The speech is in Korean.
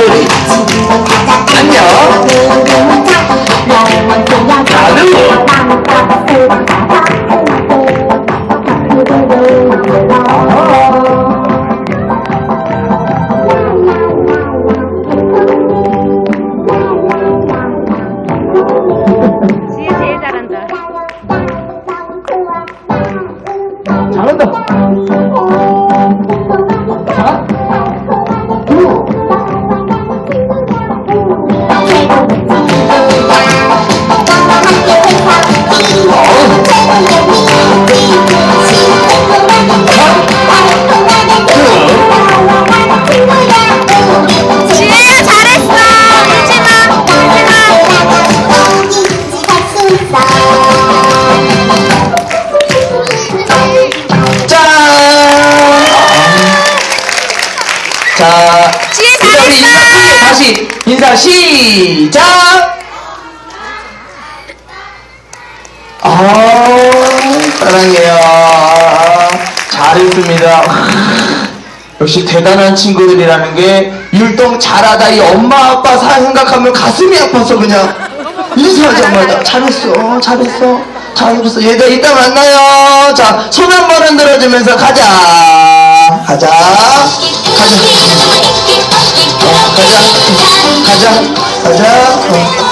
친구들이 안녕 잘한다. 자, 인사. 크게 다시 인사 시작! 아, 사랑해요. 잘했습니다. 역시 대단한 친구들이라는 게 율동 잘하다 이 엄마 아빠 사 생각하면 가슴이 아파서 그냥 인사하지 말다 잘했어 잘했어 잘했어 얘들 이따 만나요 자 손 한 번 흔들어주면서 가자 가자 어, 가자 가자 가자 어.